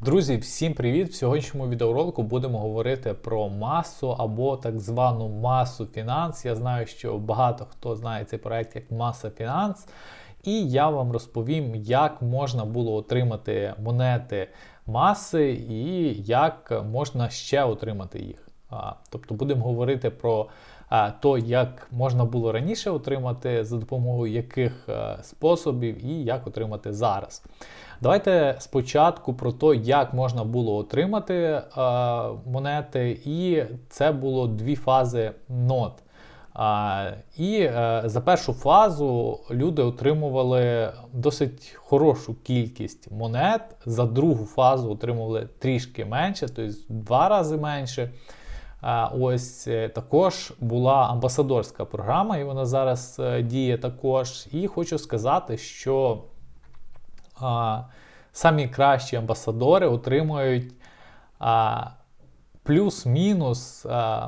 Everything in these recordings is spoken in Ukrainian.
Друзі, всім привіт! В сьогоднішньому відеоролику будемо говорити про масу або так звану масу фінанс. Я знаю, що багато хто знає цей проект як маса фінанс. І я вам розповім, як можна було отримати монети маси і як можна ще отримати їх. Тобто будемо говорити про то, як можна було раніше отримати, за допомогою яких способів і як отримати зараз. Давайте спочатку про те, як можна було отримати е, монети, і це було дві фази нот. І е, за першу фазу люди отримували досить хорошу кількість монет. За другу фазу отримували трішки менше, тобто два рази менше. Ось е, також була амбасадорська програма, і вона зараз е, діє також. І хочу сказати, що а, самі кращі амбасадори отримують плюс-мінус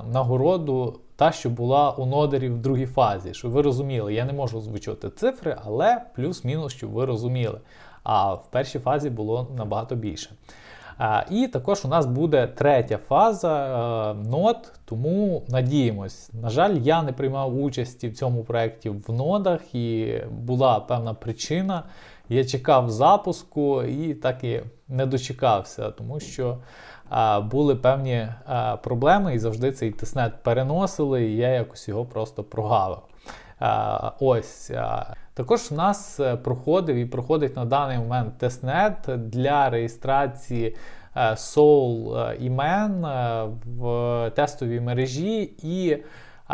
нагороду, та, що була у нодерів в другій фазі. Щоб ви розуміли, я не можу озвучувати цифри, але плюс-мінус, щоб ви розуміли. А в першій фазі було набагато більше. І також у нас буде третя фаза нод, тому надіємось. На жаль, я не приймав участі в цьому проєкті в нодах, і була певна причина. Я чекав запуску і так і не дочекався, тому що були певні проблеми, і завжди цей тиснет переносили, і я якось його просто прогавив. Ось. Також в нас е, проходив і проходить на даний момент тестнет для реєстрації е, Soul е, імен в тестовій мережі. і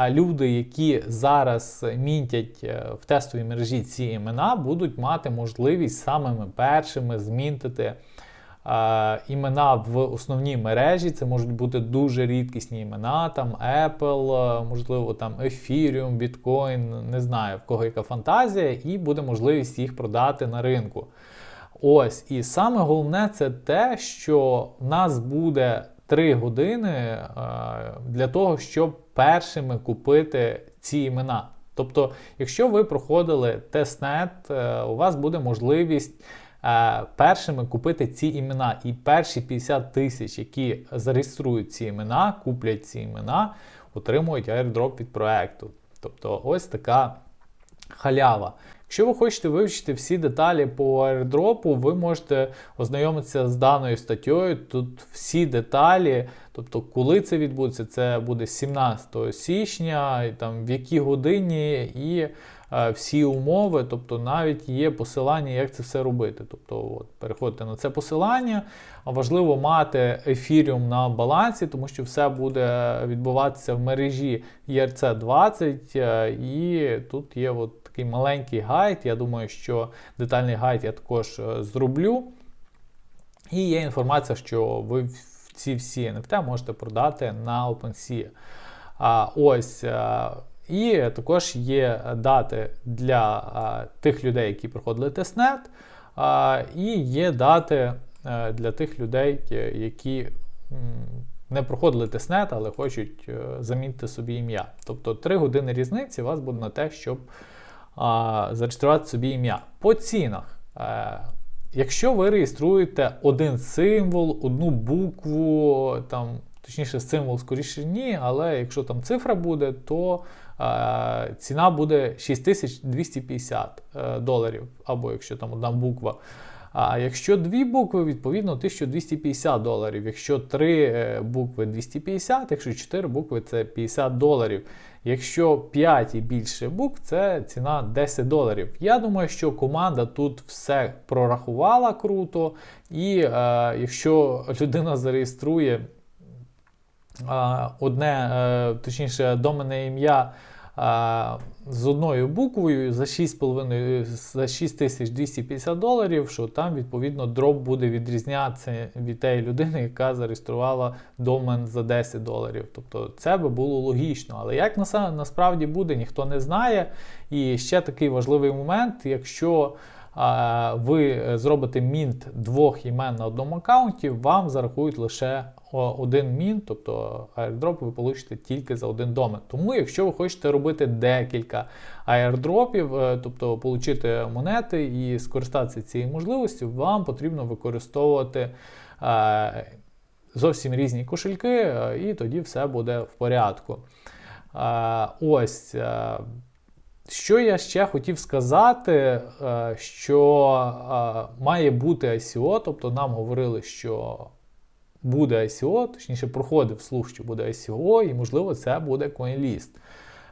люди, які зараз мінтять в тестовій мережі ці імена, будуть мати можливість самими першими змінтити імена в основній мережі. Це можуть бути дуже рідкісні імена, там Apple, можливо, там Ethereum, Bitcoin, не знаю в кого яка фантазія, і буде можливість їх продати на ринку. Ось, і саме головне це те, що в нас буде 3 години е, для того, щоб першими купити ці імена. Тобто, якщо ви проходили тестнет, е, у вас буде можливість е, першими купити ці імена. І перші 50 тисяч, які зареєструють ці імена, куплять ці імена, отримують airdrop від проекту. Тобто, ось така халява. Якщо ви хочете вивчити всі деталі по airdrop, ви можете ознайомитися з даною статтєю. Тут всі деталі, тобто, коли це відбудеться, це буде 17 січня, і там в якій годині і е, всі умови, тобто навіть є посилання, як це все робити. Тобто, от, переходите на це посилання. Важливо мати ефіріум на балансі, тому що все буде відбуватися в мережі ERC20, е, і тут є от такий маленький гайд. Я думаю, що детальний гайд я також е, зроблю. І є інформація, що ви ці всі NFT можете продати на OpenSea. А, Ось. Е, і також є дати для а, тих людей, які проходили тестнет, а, і є дати а, для тих людей, які не проходили тестнет, але хочуть замінити собі ім'я. Тобто 3 години різниці у вас буде на те, щоб а, зареєструвати собі ім'я. По цінах. Е, Якщо ви реєструєте один символ, одну букву, там, точніше, символ скоріше ні, але якщо там цифра буде, то е, ціна буде 6250 е, доларів, або якщо там одна буква. А якщо дві букви, відповідно 1250 доларів. Якщо три е, букви 250, якщо чотири букви це 50 доларів. Якщо 5 і більше букв, це ціна 10 доларів. Я думаю, що команда тут все прорахувала круто, і е, якщо людина зареєструє е, одне, е, точніше, доменне ім'я з одною буквою за 6,5 за 6250 доларів, що там відповідно дроп буде відрізнятися від тієї людини, яка зареєструвала домен за 10 доларів. Тобто це би було логічно. Але як насправді буде, ніхто не знає. І ще такий важливий момент, якщо ви зробите мінт двох імен на одному аккаунті, вам зарахують лише один мін, тобто airdrop ви получите тільки за один домен. Тому, якщо ви хочете робити декілька airdropів, е, тобто отримати монети і скористатися цією можливістю, вам потрібно використовувати е, зовсім різні кошельки, е, і тоді все буде в порядку. Ось. Що я ще хотів сказати, що має бути ICO, тобто нам говорили, що буде ICO, точніше проходив слух, що буде ICO, і можливо це буде CoinList.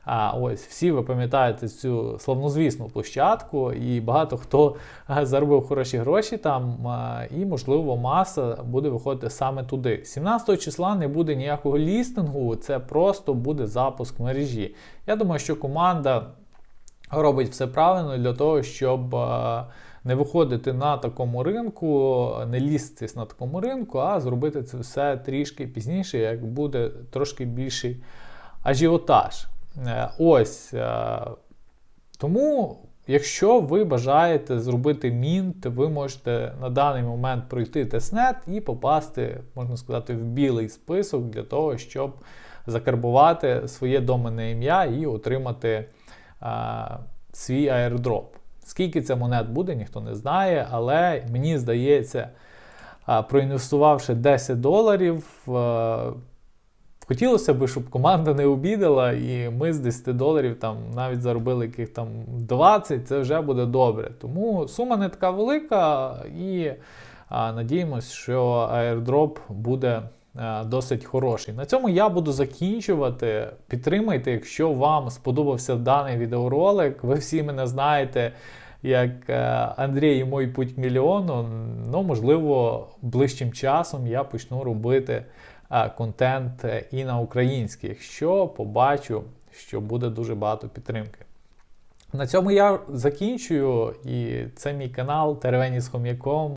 А ось всі ви пам'ятаєте цю славнозвісну площадку, і багато хто е, заробив хороші гроші там, і можливо маса буде виходити саме туди. 17 числа не буде ніякого лістингу, це просто буде запуск мережі. Я думаю, що команда робить все правильно для того, щоб е, не виходити на такому ринку, не лізтись на такому ринку, а зробити це все трішки пізніше, як буде трошки більший ажіотаж. Е, Ось. е, Тому, якщо ви бажаєте зробити мінт, ви можете на даний момент пройти тестнет і попасти, можна сказати, в білий список для того, щоб закарбувати своє доменне ім'я і отримати е, свій аірдроп. Скільки це монет буде, ніхто не знає, але мені здається, проінвестувавши 10 доларів, хотілося б, щоб команда не обідала, і ми з 10 доларів там навіть заробили яких там 20, це вже буде добре. Тому сума не така велика, і надіємось, що airdrop буде досить хороший. На цьому я буду закінчувати. Підтримайте, якщо вам сподобався даний відеоролик. Ви всі мене знаєте. Як е, Андрій і мой путь к мільйону, ну можливо, ближчим часом я почну робити е, контент е, і на українській, якщо побачу, що буде дуже багато підтримки. На цьому я закінчую, і це мій канал Теревені з хом'яком.